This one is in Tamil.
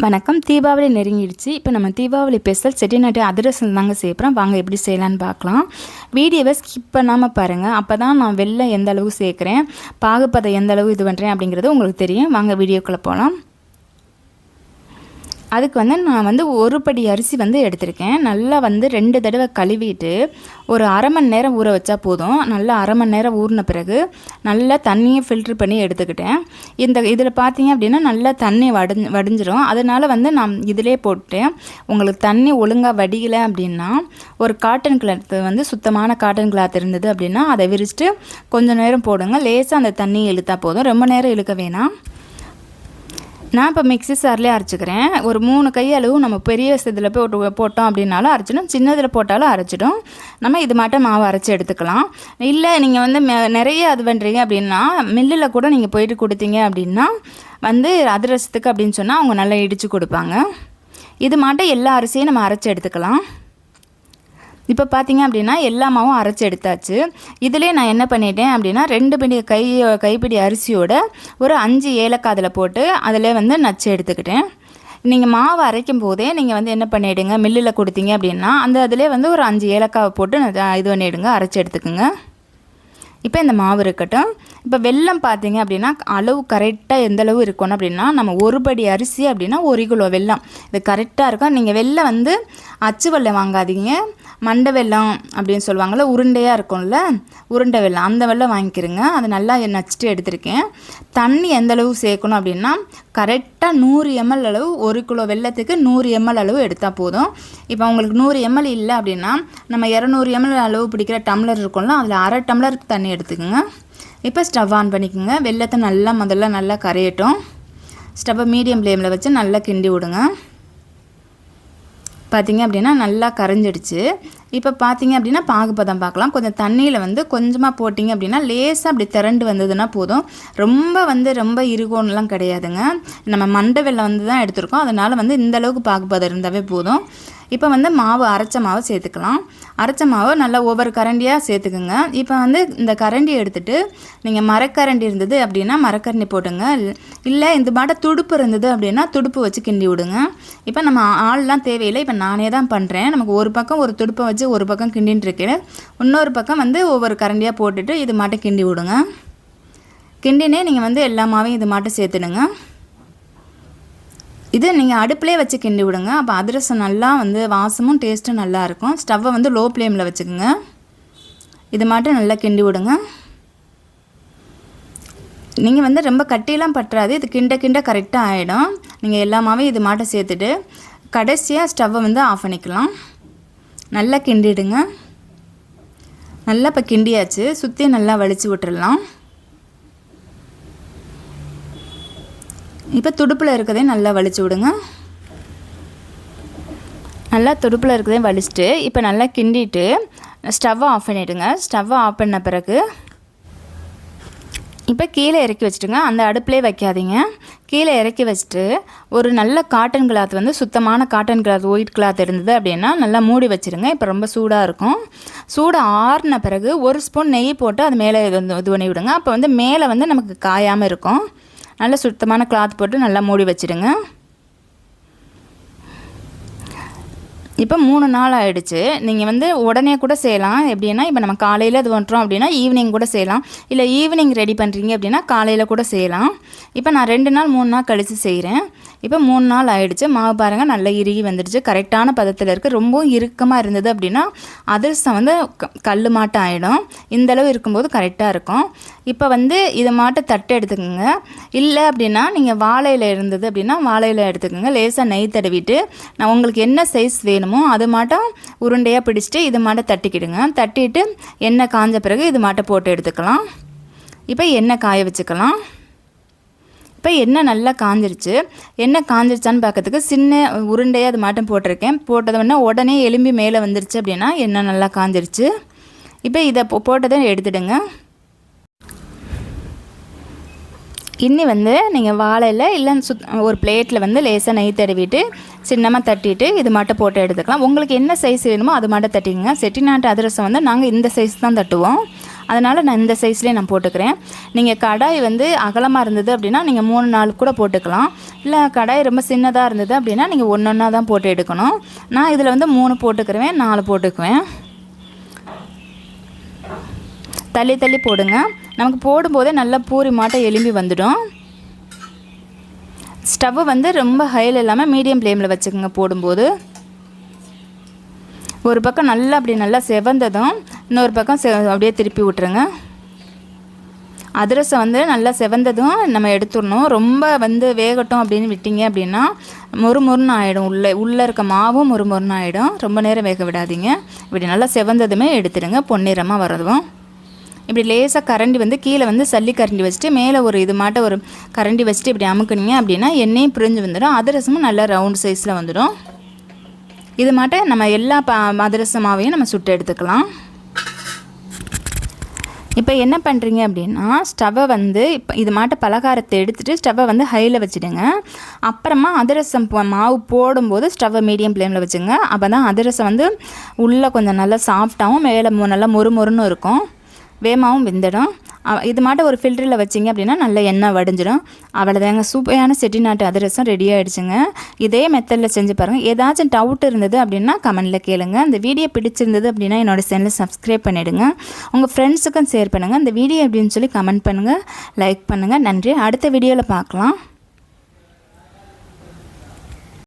வணக்கம். தீபாவளி நெருங்கிடுச்சு. இப்போ நம்ம தீபாவளி ஸ்பெஷல் செட்டிநாட்டு அதிரசம் தாங்க சேர்க்குறோம் வாங்க எப்படி செய்யலான்னு பார்க்கலாம். வீடியோவை ஸ்கிப் பண்ணாமல் பாருங்கள் அப்போ தான் நான் வெளில எந்த அளவு சேர்க்குறேன் பாகுப்பதை எந்த அளவு இது பண்ணுறேன் அப்படிங்கிறது உங்களுக்கு தெரியும். வாங்க வீடியோக்குள்ளே போகலாம் அதுக்கு வந்து நான் வந்து ஒரு படி அரிசி வந்து எடுத்திருக்கேன். நல்லா வந்து ரெண்டு தடவை கழுவிட்டு ஒரு அரை மணி நேரம் ஊற வச்சா போதும். நல்லா அரை மணி நேரம் ஊறின பிறகு நல்லா தண்ணியை ஃபில்ட்ரு பண்ணி எடுத்துக்கிட்டேன். இந்த இதில் பார்த்தீங்க அப்படின்னா நல்லா தண்ணி வடி வடிஞ்சிரும். அதனால் வந்து நான் இதிலே போட்டேன். உங்களுக்கு தண்ணி ஒழுங்காக வடிகலை அப்படின்னா ஒரு காட்டன் கிளாத் வந்து சுத்தமான காட்டன் கிளாத் இருந்தது அப்படின்னா அதை விரிச்சிட்டு கொஞ்சம் நேரம் போடுங்க. லேசாக அந்த தண்ணி இழுத்தா போதும். ரொம்ப நேரம் இழுக்க வேணாம். நான் இப்போ மிக்ஸி சார்லேயே அரைச்சிக்கிறேன். ஒரு மூணு கை அளவு நம்ம பெரிய இதில் போட்டு போட்டோம் அப்படின்னாலும் அரைச்சிடும். சின்னதில் போட்டாலும் அரைச்சிடும். நம்ம இது மட்டும் மாவு அரைச்சி எடுத்துக்கலாம். இல்லை நீங்கள் வந்து மெ- நிறைய அது பண்ணுறீங்க அப்படின்னா மில்லில் கூட நீங்கள் போயிட்டு கொடுத்தீங்க அப்படின்னா வந்து அதிரசத்துக்கு அப்படின்னு சொன்னால் அவங்க நல்லா இடித்து கொடுப்பாங்க. இது மாட்டம் எல்லா அரிசியும் நம்ம அரைச்சி எடுத்துக்கலாம். இப்போ பார்த்தீங்க அப்படின்னா எல்லா மாவும் அரைச்சி எடுத்தாச்சு. இதிலே நான் என்ன பண்ணிட்டேன் அப்படின்னா ரெண்டு பிடி கை கைப்பிடி அரிசியோட ஒரு அஞ்சு ஏலக்காய் அதில் போட்டு அதில் வந்து நச்சு எடுத்துக்கிட்டேன். நீங்கள் மாவு அரைக்கும் போதே நீங்கள் வந்து என்ன பண்ணிவிடுங்க மில்லில் கொடுத்தீங்க அப்படின்னா அந்த அதிலே வந்து ஒரு அஞ்சு ஏலக்காவை போட்டு இது பண்ணிவிடுங்க அரைச்சி எடுத்துக்கோங்க. இப்போ இந்த மாவு இருக்கட்டும். இப்போ வெல்லம் பார்த்தீங்க அப்படின்னா அளவு கரெக்டாக எந்த அளவு இருக்கணும் அப்படின்னா நம்ம ஒரு படி அரிசி அப்படின்னா ஒரு கிலோ வெல்லம். இது கரெக்டாக இருக்கும் நீங்கள் வெள்ளம் வந்து அச்சு வெள்ளம் வாங்காதீங்க. மண்டை வெல்லம் அப்படின்னு சொல்லுவாங்கள்ல உருண்டையாக இருக்கும்ல உருண்டை வெல்லம் அந்த வெள்ளம் வாங்கிக்கிறங்க அது நல்லா நச்சுட்டு எடுத்திருக்கேன். தண்ணி எந்த அளவு சேர்க்கணும் அப்படின்னா கரெக்டாக நூறு எம்எல் அளவு ஒரு கிலோ வெல்லத்துக்கு நூறு எம்எல் அளவு எடுத்தால் போதும். இப்போ உங்களுக்கு நூறு எம்எல் இல்லை அப்படின்னா நம்ம இரநூறு எம்எல் அளவு பிடிக்கிற டம்ளர் இருக்கும்ல அதில் அரை டம்ளர் தண்ணி எடுத்துக்கோங்க. இப்போ ஸ்டவ் ஆன் பண்ணிக்கோங்க. வெள்ளத்தை நல்லா முதல்ல நல்லா கரையட்டும். ஸ்டவ்வை மீடியம் ஃப்ளேமில் வச்சு நல்லா கிண்டி விடுங்க. பார்த்திங்க அப்படின்னா நல்லா கரைஞ்சிடுச்சு. இப்போ பார்த்தீங்க அப்படின்னா பாகுபதம் பார்க்கலாம். கொஞ்சம் தண்ணியில் வந்து கொஞ்சமாக போட்டிங்க அப்படின்னா லேசாக அப்படி திரண்டு வந்ததுன்னா போதும். ரொம்ப வந்து ரொம்ப இருகோன்லாம் கிடையாதுங்க. நம்ம மண்டை வெள்ளம் வந்து தான் எடுத்திருக்கோம். அதனால் வந்து இந்தளவுக்கு பாகுபதம் இருந்தாவே போதும். இப்போ வந்து மாவு அரைச்ச மாவு சேர்த்துக்கலாம். அரைச்ச மாவு நல்லா ஒவ்வொரு கரண்டியாக சேர்த்துக்குங்க. இப்போ வந்து இந்த கரண்டி எடுத்துட்டு நீங்கள் மரக்கரண்டி இருந்தது அப்படின்னா மரக்கரண்டி போட்டுங்க. இல்லை இந்த பாட்டை துடுப்பு இருந்தது அப்படின்னா துடுப்பு வச்சு கிண்டி விடுங்க. இப்போ நம்ம ஆள்லாம் தேவையில்லை. இப்போ நானே தான் பண்ணுறேன் நமக்கு ஒரு பக்கம் ஒரு துடுப்பை வச்சு ஒரு பக்கம் கிண்டின்னு இருக்கேன். இன்னொரு பக்கம் வந்து ஒவ்வொரு கரண்டியாக போட்டுட்டு இது மாட்டை கிண்டி விடுங்க. கிண்டினே நீங்கள் வந்து எல்லா மாவையும் இது மாட்டை சேர்த்துடுங்க. இது நீங்கள் அடுப்புலேயே வச்சு கிண்டி விடுங்க. அப்போ அதிரசம் நல்லா வந்து வாசமும் டேஸ்ட்டும் நல்லாயிருக்கும் ஸ்டவ்வை வந்து லோ ஃப்ளேமில் வச்சுக்கோங்க. இது மட்டும் நல்லா கிண்டி விடுங்க. நீங்கள் வந்து ரொம்ப கட்டியெல்லாம் பற்றாது. இது கிண்ட கிண்ட கரெக்டாக ஆகிடும் நீங்கள் எல்லாமாவே இது மாட்டம் சேர்த்துட்டு கடைசியாக ஸ்டவ்வை வந்து ஆஃப் பண்ணிக்கலாம். நல்லா கிண்டிடுங்க. நல்லா இப்போ கிண்டியாச்சு. சுற்றி நல்லா வலிச்சு விட்டுடலாம் இப்போ துடுப்பில் இருக்கிறதையும் நல்லா வலிச்சு விடுங்க. நல்லா துடுப்பில் இருக்கிறதையும் வலிச்சிட்டு இப்போ நல்லா கிண்டிட்டு ஸ்டவ்வை ஆஃப் பண்ணிவிடுங்க ஸ்டவ்வை ஆஃப் பண்ண பிறகு இப்போ கீழே இறக்கி வச்சுட்டுங்க. அந்த அடுப்புலேயே வைக்காதீங்க. கீழே இறக்கி வச்சுட்டு ஒரு நல்ல காட்டன் கிளாத் வந்து சுத்தமான காட்டன் கிளாத் ஒயிட் கிளாத் இருந்தது அப்படின்னா நல்லா மூடி வச்சுருங்க. இப்போ ரொம்ப சூடாக இருக்கும். சூடு ஆறின பிறகு ஒரு ஸ்பூன் நெய் போட்டு அது மேலே இது வந்து இது பண்ணி விடுங்க. அப்போ வந்து மேலே வந்து நமக்கு காயாமல் இருக்கும். நல்ல சுத்தமான கிளாத் போட்டு நல்லா மூடி வச்சுடுங்க. இப்போ மூணு நாள் ஆகிடுச்சு நீங்கள் வந்து உடனே கூட செய்யலாம். எப்படின்னா இப்போ நம்ம காலையில் இது பண்ணுறோம் அப்படின்னா ஈவினிங் கூட செய்யலாம். இல்லை ஈவினிங் ரெடி பண்ணுறீங்க அப்படின்னா காலையில் கூட செய்யலாம். இப்போ நான் ரெண்டு நாள் மூணு நாள் கழித்து செய்கிறேன் இப்போ மூணு நாள் ஆகிடுச்சு மாவு பாருங்கள் நல்லா இறுகி வந்துடுச்சு. கரெக்டான பதத்தில் இருக்குது ரொம்பவும் இறுக்கமாக இருந்தது அப்படின்னா அதிர்ஷ்டம் வந்து க- கல் மாட்டம் ஆகிடும் இந்தளவு இருக்கும்போது கரெக்டாக இருக்கும். இப்போ வந்து இதை மாட்டம் தட்டு எடுத்துக்கோங்க. இல்லை அப்படின்னா நீங்கள் வாழையில் இருந்தது அப்படின்னா வாழையில் எடுத்துக்கோங்க. லேசாக நெய் தடவிட்டு நான் உங்களுக்கு என்ன சைஸ் வேணுமோ அது மாட்டம் உருண்டையாக பிடிச்சிட்டு இது மாட்டம் தட்டிக்கிடுங்க. தட்டிட்டு எண்ணெய் காஞ்ச பிறகு இது மாட்டம் போட்டு எடுத்துக்கலாம். இப்போ எண்ணெய் காய வச்சுக்கலாம். இப்போ எண்ணெய் நல்லா காஞ்சிருச்சு. எண்ணெய் காஞ்சிருச்சான்னு பார்க்கறதுக்கு சின்ன உருண்டையாக அது மாட்டம் போட்டிருக்கேன். போட்டது உடனே உடனே எலும்பி மேலே வந்துருச்சு அப்படின்னா எண்ணெய் நல்லா காஞ்சிருச்சு. இப்போ இதை போ- போட்டதை எடுத்துடுங்க. இன்னி வந்து நீங்கள் வாழையில் இல்லை சுத் ஒரு பிளேட்டில் வந்து லேசாக நெய் தடவிட்டு சின்னமாக தட்டிட்டு இது மட்டும் போட்டு எடுத்துக்கலாம். உங்களுக்கு என்ன சைஸ் வேணுமோ அது மட்டும் தட்டிக்கோங்க. செட்டிநாட்டு அதிரசம் வந்து நாங்கள் இந்த சைஸ் தான் தட்டுவோம். அதனால் நான் இந்த சைஸ்லேயே நான் போட்டுக்கிறேன். நீங்கள் கடாய் வந்து அகலமாக இருந்தது அப்படின்னா நீங்கள் மூணு நாள் கூட போட்டுக்கலாம். இல்லை கடாய் ரொம்ப சின்னதாக இருந்தது அப்படின்னா நீங்கள் ஒன்று ஒன்றா தான் போட்டு எடுக்கணும். நான் இதில் வந்து மூணு போட்டுக்கிறேன் நாலு போட்டுக்குவேன். தள்ளி தள்ளி போடுங்க. நமக்கு போடும்போதே நல்லா பூரி மாட்டம் எலும்பி வந்துடும். ஸ்டவ்வு வந்து ரொம்ப ஹையில் இல்லாமல் மீடியம் ஃப்ளேமில் வச்சுக்கோங்க போடும்போது. ஒரு பக்கம் நல்லா அப்படி நல்லா செவந்ததும் இன்னொரு பக்கம் செ அப்படியே திருப்பி விட்டுருங்க அதிரசம் வந்து நல்லா செவந்ததும் நம்ம எடுத்துடணும். ரொம்ப வந்து வேகட்டும் அப்படின்னு விட்டீங்க அப்படின்னா மொறுமொறுன்னு ஆகிடும் உள்ளே உள்ளே இருக்க மாவும் மொறுமொறுன்னு ஆகிடும் ரொம்ப நேரம் வேக விடாதீங்க. இப்படி நல்லா செவந்ததுமே எடுத்துடுங்க. பொன்னிறமாக வரதும். இப்படி லேசாக கரண்டி வந்து கீழே வந்து சல்லி கரண்டி வச்சுட்டு மேலே ஒரு இது மாட்ட ஒரு கரண்டி வச்சுட்டு இப்படி அமுக்குனீங்க அப்படின்னா எண்ணெயும் பிரிஞ்சு வந்துடும். அதிரசமும் நல்லா ரவுண்ட் சைஸில் வந்துடும். இது மாட்ட நம்ம எல்லா ப அதிரசமாவையும் நம்ம சுட்டு எடுத்துக்கலாம். இப்போ என்ன பண்ணுறீங்க அப்படின்னா ஸ்டவ்வை வந்து இப்போ இது மாட்ட பலகாரத்தை எடுத்துகிட்டு ஸ்டவ்வை வந்து ஹையில் வச்சுடுங்க. அப்புறமா அதிரசம் மாவு போடும்போது ஸ்டவ்வை மீடியம் ஃப்ளேமில் வச்சுங்க. அப்போ தான் அதிரசம் வந்து உள்ளே கொஞ்சம் நல்லா சாஃப்டாகவும் மேலே நல்லா மொறு மொறுன்னு இருக்கும். வேமாவும் வெந்துடும். இது மாட்ட ஒரு ஃபில்டரில் வச்சிங்க அப்படின்னா நல்ல எண்ணெய் வடிஞ்சிடும். அவ்வளோதாங்க சூப்பையான செட்டிநாட்டு அதிரசம் ரெடி ஆகிடுச்சுங்க இதே மெத்தடில் செஞ்சு பாருங்கள் ஏதாச்சும் டவுட் இருந்தது அப்படின்னா கமெண்டில் கேளுங்க. இந்த வீடியோ பிடிச்சிருந்தது அப்படின்னா என்னோடய சேனலை சப்ஸ்கிரைப் பண்ணிவிடுங்க உங்கள் ஃப்ரெண்ட்ஸுக்கும் ஷேர் பண்ணுங்கள் இந்த வீடியோ அப்படின்னு சொல்லி கமெண்ட் பண்ணுங்கள் லைக் பண்ணுங்கள் நன்றி. அடுத்த வீடியோவில் பார்க்கலாம்.